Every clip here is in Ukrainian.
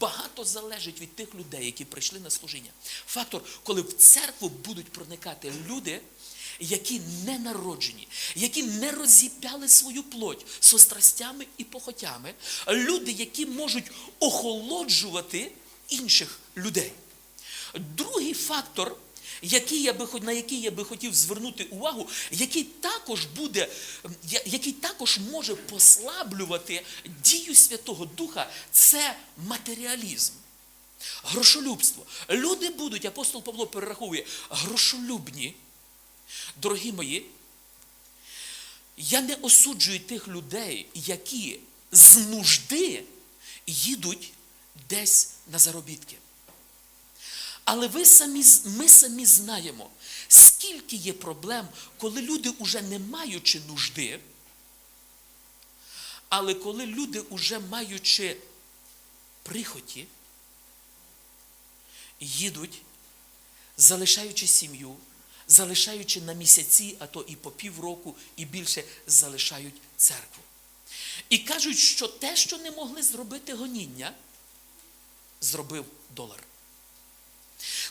багато залежить від тих людей, які прийшли на служіння. Фактор, коли в церкву будуть проникати люди, які не народжені, які не розіп'яли свою плоть со страстями і похотями, люди, які можуть охолоджувати інших людей. Другий фактор, який я би, на який я би хотів звернути увагу, який також буде, який також може послаблювати дію Святого Духа, це матеріалізм. Грошолюбство. Люди будуть, апостол Павло перераховує, грошолюбні. Дорогі мої, я не осуджую тих людей, які з нужди їдуть десь на заробітки. Але ви самі, ми самі знаємо, скільки є проблем, коли люди уже не маючи нужди, але коли люди уже маючи прихоті, їдуть, залишаючи сім'ю, залишаючи на місяці, а то і по півроку, і більше залишають церкву. І кажуть, що те, що не могли зробити гоніння, зробив долар.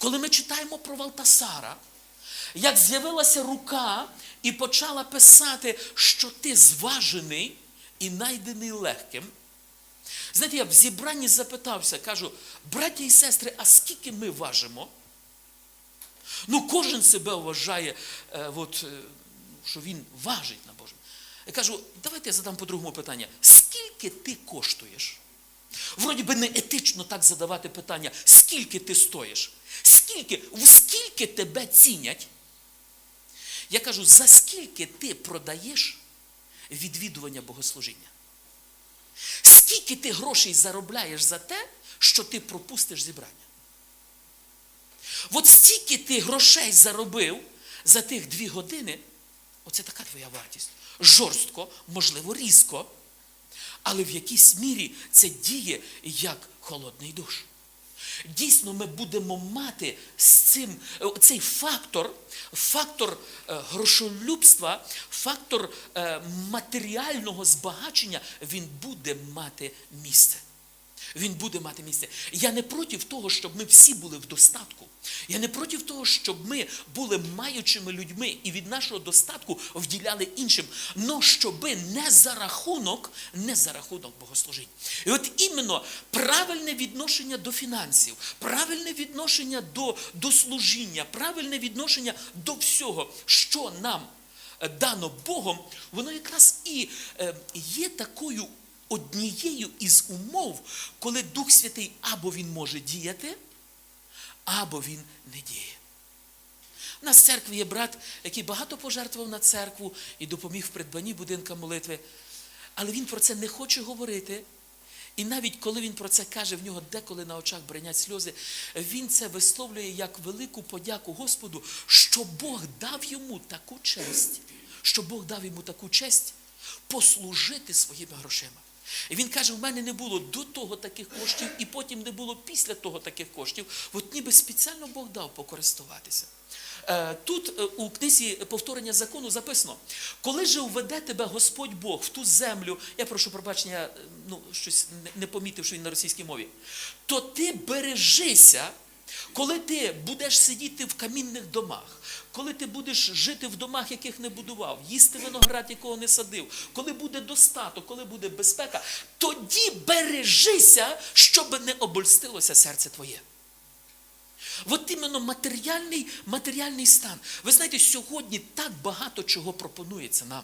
Коли ми читаємо про Валтасара, як з'явилася рука і почала писати, що ти зважений і найдений легким. Знаєте, я в зібранні запитався, кажу, браття і сестри, а скільки ми важимо? Ну, кожен себе вважає, е, от, е, що він важить на Божому. Я кажу, давайте я задам по-другому питання. Скільки ти коштуєш? Вроді би не етично так задавати питання, скільки ти стоїш? Скільки, в скільки тебе цінять? Я кажу, за скільки ти продаєш відвідування богослужіння? Скільки ти грошей заробляєш за те, що ти пропустиш зібрання? От стільки ти грошей заробив за тих дві години, оце така твоя вартість. Жорстко, можливо, різко, але в якійсь мірі це діє як холодний душ. Дійсно, ми будемо мати з цим е, цей фактор, фактор е, грошолюбства, фактор е, матеріального збагачення, він буде мати місце. Він буде мати місце. Я не проти того, щоб ми всі були в достатку. Я не проти того, щоб ми були маючими людьми і від нашого достатку вділяли іншим. Но щоби не за рахунок, не за рахунок богослужінь. І от іменно правильне відношення до фінансів, правильне відношення до, до служіння, правильне відношення до всього, що нам е, дано Богом, воно якраз і е, є такою однією із умов, коли Дух Святий або він може діяти, або він не діє. У нас в церкві є брат, який багато пожертвував на церкву і допоміг в придбанні будинка молитви. Але він про це не хоче говорити. І навіть коли він про це каже, в нього деколи на очах бренять сльози, він це висловлює як велику подяку Господу, що Бог дав йому таку честь, що Бог дав йому таку честь послужити своїми грошима. І він каже: в мене не було до того таких коштів, і потім не було після того таких коштів. От ніби спеціально Бог дав покористуватися. Е, Тут е, у книзі повторення закону записано: коли же уведе тебе Господь Бог в ту землю, я прошу пробачення, е, ну щось не- помітив, що він на російській мові, то ти бережися, коли ти будеш сидіти в камінних домах, коли ти будеш жити в домах, яких не будував, їсти виноград, якого не садив, коли буде достаток, коли буде безпека, тоді бережися, щоб не обольстилося серце твоє. От іменно матеріальний, матеріальний стан. Ви знаєте, сьогодні так багато чого пропонується нам.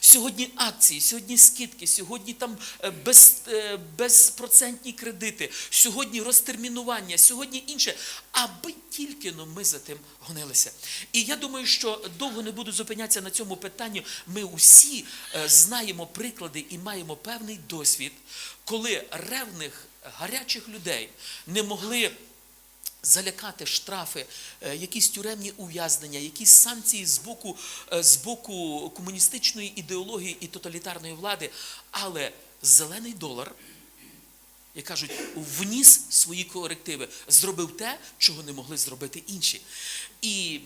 Сьогодні акції, сьогодні скидки, сьогодні там е, без, е, безпроцентні кредити, сьогодні розтермінування, сьогодні інше. Аби тільки но ми за тим гонилися. І я думаю, що довго не буду зупинятися на цьому питанні. Ми усі е, знаємо приклади і маємо певний досвід, коли ревних гарячих людей не могли залякати штрафи, е, якісь тюремні ув'язнення, якісь санкції з боку, е, з боку комуністичної ідеології і тоталітарної влади. Але зелений долар, як кажуть, вніс свої корективи, зробив те, чого не могли зробити інші. І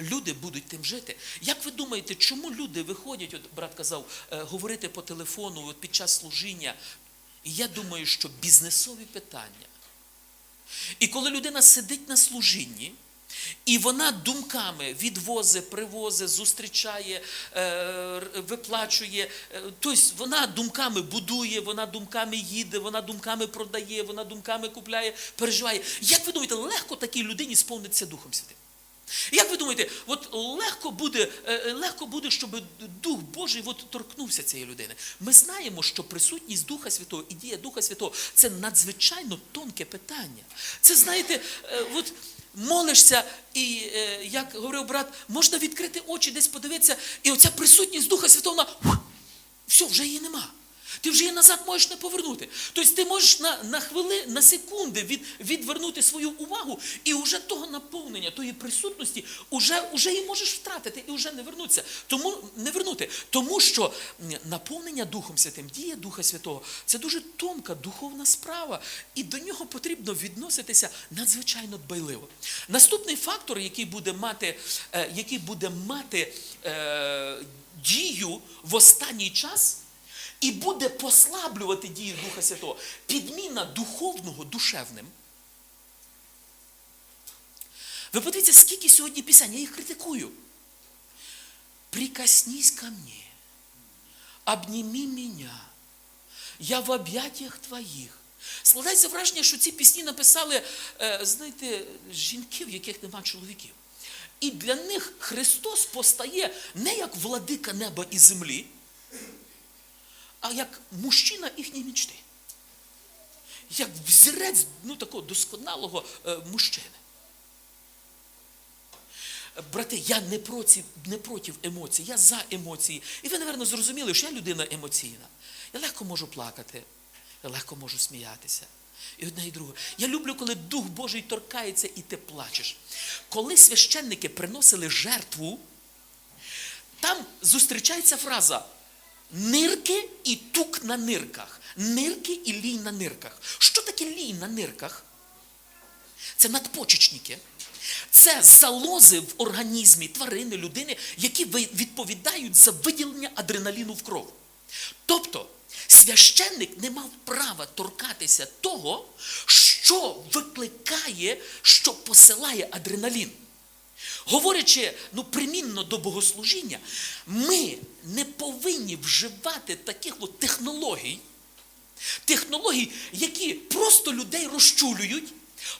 люди будуть тим жити. Як ви думаєте, чому люди виходять, от брат казав, е, говорити по телефону от під час служіння? Я думаю, що бізнесові питання. І коли людина сидить на служінні, і вона думками відвозить, привозить, зустрічає, е, виплачує. Тобто вона думками будує, вона думками їде, вона думками продає, вона думками купляє, переживає. Як ви думаєте, легко такій людині сповниться Духом Святим? Як ви думаєте, от легко буде, е, е, легко буде, щоб Дух Божий от торкнувся цієї людини? Ми знаємо, що присутність Духа Святого і дія Духа Святого це надзвичайно тонке питання. Це знаєте, е, от молишся, і як говорив брат, можна відкрити очі, десь подивитися, і оця присутність Духа Святого, вона все, вже її нема. Ти вже її назад можеш не повернути. Тобто ти можеш на, на хвили, на секунди від, відвернути свою увагу, і вже того наповнення, тої присутності, уже, уже її можеш втратити і вже не вернутися. Тому не вернути. Тому що наповнення Духом Святим, дія Духа Святого це дуже тонка духовна справа, і до нього потрібно відноситися надзвичайно дбайливо. Наступний фактор, який буде мати, е, який буде мати е, дію в останній час. І буде послаблювати дію Духа Святого. Підміна духовного душевним. Ви подивіться, скільки сьогодні пісень, я їх критикую. Прикоснись ко мне, обніми меня, я в об'яттях твоїх. Складається враження, що ці пісні написали, е, знаєте, жінки, в яких нема чоловіків. І для них Христос постає не як владика неба і землі, а як мужчина їхньої мечти. Як взірець ну, такого досконалого е, мужчини. Брати, я не проти, не проти емоцій, я за емоції. І ви, напевно, зрозуміли, що я людина емоційна. Я легко можу плакати, я легко можу сміятися. І одне, і друге. Я люблю, коли Дух Божий торкається і ти плачеш. Коли священники приносили жертву, там зустрічається фраза нирки і тук на нирках. Нирки і лій на нирках. Що таке лій на нирках? Це надпочечники. Це залози в організмі тварини, людини, які відповідають за виділення адреналіну в кров. Тобто, священник не мав права торкатися того, що викликає, що посилає адреналін. Говорячи ну, примінно до богослужіння, ми не повинні вживати таких от технологій, технологій, які просто людей розчулюють,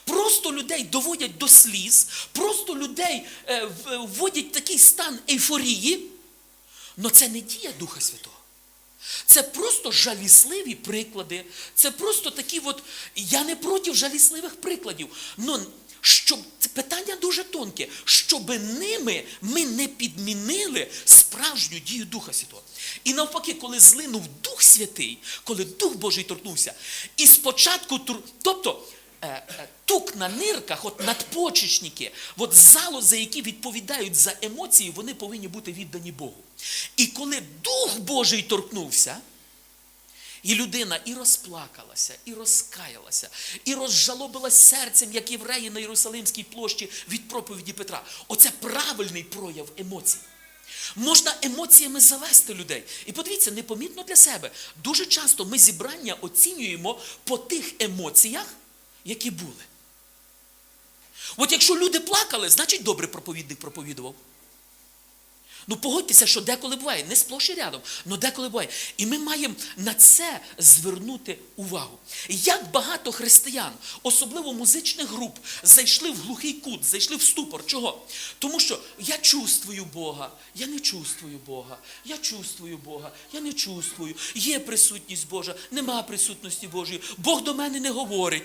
просто людей доводять до сліз, просто людей е, вводять в такий стан ейфорії. Но це не дія Духа Святого. Це просто жалісливі приклади. Це просто такі от. Я не проти жалісливих прикладів. Но щоб це питання дуже тонке, щоб ними ми не підмінили справжню дію Духа Святого. І навпаки, коли злинув Дух Святий, коли Дух Божий торкнувся, і спочатку тобто. е, е, Тук на нирках, от надпочечники, от залози, які відповідають за емоції, вони повинні бути віддані Богу. І коли Дух Божий торкнувся, і людина і розплакалася, і розкаялася, і розжалобилась серцем, як євреї на Єрусалимській площі від проповіді Петра. Оце правильний прояв емоцій. Можна емоціями завести людей. І подивіться, непомітно для себе. Дуже часто ми зібрання оцінюємо по тих емоціях, які були. От якщо люди плакали, значить добрий проповідник проповідував. Ну, погодьтеся, що деколи буває, не сплош і рядом, але деколи буває. І ми маємо на це звернути увагу. Як багато християн, особливо музичних груп, зайшли в глухий кут, зайшли в ступор. Чого? Тому що я чувствую Бога, я не чувствую Бога, я чувствую Бога, я не чувствую. Є присутність Божа, нема присутності Божої. Бог до мене не говорить.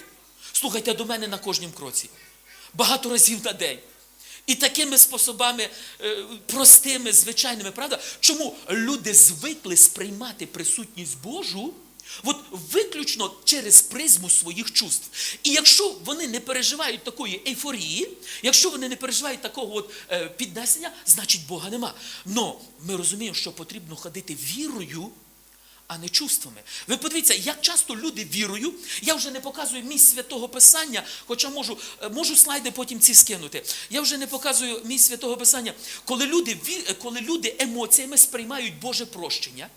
Слухайте до мене на кожнім кроці. Багато разів на день. І такими способами е, простими, звичайними, правда? Чому люди звикли сприймати присутність Божу от виключно через призму своїх чувств. І якщо вони не переживають такої ейфорії, якщо вони не переживають такого от, е, піднесення, значить Бога нема. Но ми розуміємо, що потрібно ходити вірою а не чувствами. Ви подивіться, як часто люди вірою, я вже не показую місць святого Писання, хоча можу, е, можу слайди потім ці скинути. Я вже не показую місць святого Писання, коли люди, е, коли люди емоціями сприймають Боже прощення.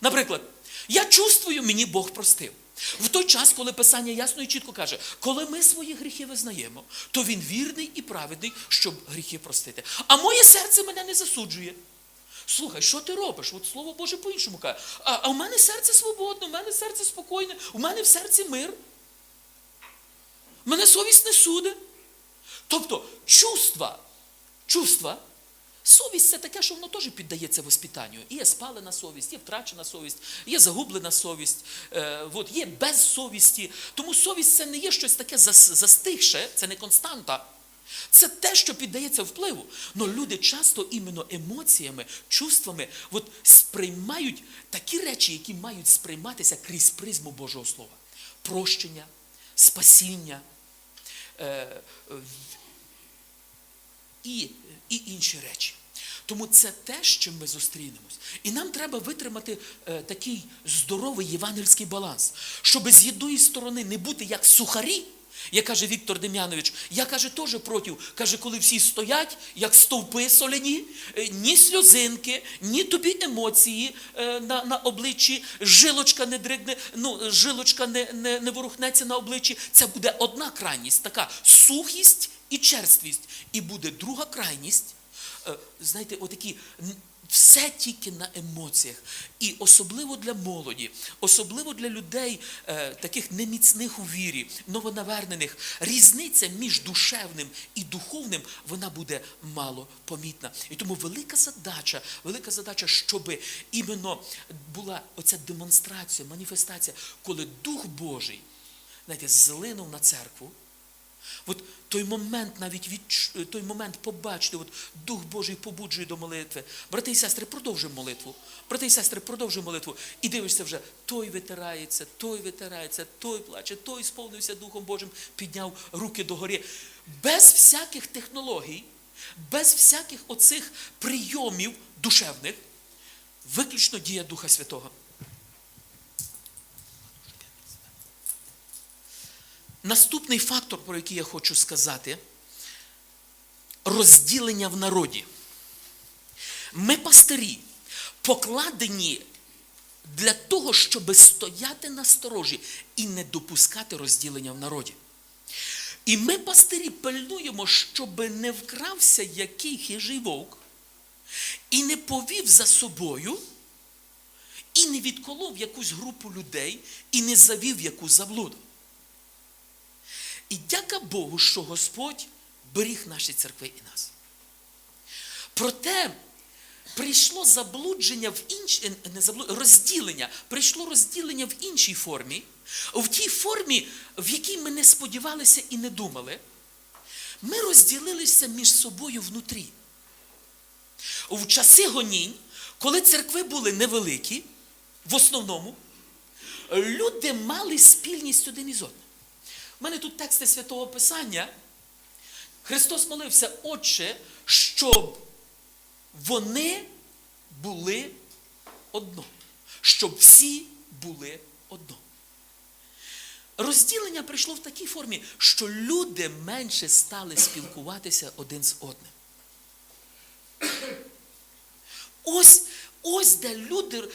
Наприклад, Я чувствую, мені Бог простив. В той час, коли Писання ясно і чітко каже, коли ми свої гріхи визнаємо, то він вірний і праведний, щоб гріхи простити. А моє серце мене не засуджує. Слухай, що ти робиш? От Слово Боже по-іншому каже. А, а в мене серце свободне, в мене серце спокійне, у мене в серці мир. Мене совість не суде. Тобто чувства, чувства, совість це таке, що воно теж піддається воспитанню. Є спалена совість, є втрачена совість, є загублена совість, е, от, є без совісті. Тому совість це не є щось таке застигше, це не константа. Це те, що піддається впливу. Но люди часто іменно емоціями, чувствами от, сприймають такі речі, які мають сприйматися крізь призму Божого Слова. Прощення, спасіння. Е, і, і інші речі. Тому це те, з чим ми зустрінемось. І нам треба витримати е, такий здоровий євангельський баланс, щоб з єдної сторони не бути як сухарі, як каже Віктор Дем'янович, я каже теж проти, каже, коли всі стоять, як стовпи соляні, е, ні сльозинки, ні тобі емоції е, на, на обличчі, жилочка не дригне, ну, жилочка не, не, не ворухнеться на обличчі. Це буде одна крайність, така сухість і черствість. І буде друга крайність, е, знаєте, отакі. Все тільки на емоціях. І особливо для молоді, особливо для людей, е, таких неміцних у вірі, новонавернених, різниця між душевним і духовним, вона буде мало помітна. І тому велика задача, велика задача, щоб іменно була оця демонстрація, маніфестація, коли Дух Божий, знаєте, злинув на церкву. От той момент навіть від той момент побачити, от Дух Божий побуджує до молитви. Брати і сестри, продовжуємо молитву. Брати і сестри, продовжуємо молитву. І дивишся вже, той витирається, той витирається, той плаче, той сповнився Духом Божим, підняв руки догори. Без всяких технологій, без всяких оцих прийомів душевних, виключно дія Духа Святого. Наступний фактор, про який я хочу сказати, розділення в народі. Ми пастирі покладені для того, щоб стояти на сторожі і не допускати розділення в народі. І ми, пастирі, пильнуємо, щоб не вкрався який хижий вовк і не повів за собою, і не відколов якусь групу людей, і не завів яку заблуду. І дяка Богу, що Господь беріг наші церкви і нас. Проте прийшло заблудження в інш... е, не заблуд... розділення, прийшло розділення в іншій формі, в тій формі, в якій ми не сподівалися і не думали. Ми розділилися між собою внутрі. В часи гонінь, коли церкви були невеликі, в основному, люди мали спільність один із одним. У мене тут тексти Святого Писання. Христос молився, Отче, щоб вони були одно. Щоб всі були одно. Розділення прийшло в такій формі, що люди менше стали спілкуватися один з одним. Ось, ось де люди,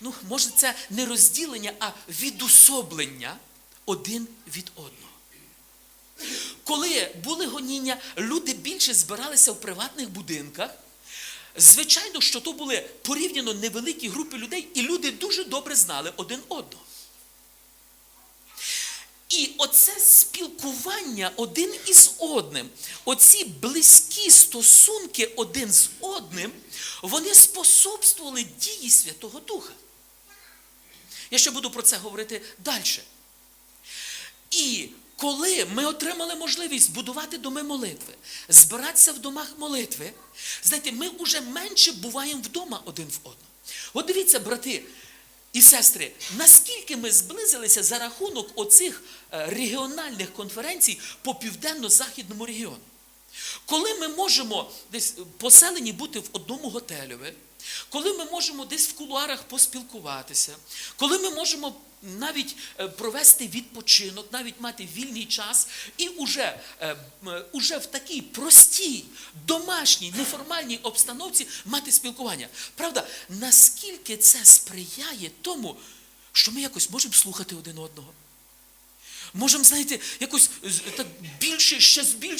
ну, може, це не розділення, а відособлення один від одного. Коли були гоніння, люди більше збиралися в приватних будинках. Звичайно, що то були порівняно невеликі групи людей, і люди дуже добре знали один одного. І оце спілкування один із одним, оці близькі стосунки один з одним, вони способствували дії Святого Духа. Я ще буду про це говорити далі. І коли ми отримали можливість будувати доми молитви, збиратися в домах молитви, знаєте, ми вже менше буваємо вдома один в одному. От дивіться, брати і сестри, наскільки ми зблизилися за рахунок оцих е, регіональних конференцій по південно-західному регіону. Коли ми можемо десь поселені бути в одному готелеві, коли ми можемо десь в кулуарах поспілкуватися, коли ми можемо навіть е, провести відпочинок, навіть мати вільний час, і уже, е, уже в такій простій, домашній, неформальній обстановці мати спілкування. Правда, наскільки це сприяє тому, що ми якось можемо слухати один одного. Можемо, знаєте, якось так більше, ще з більше.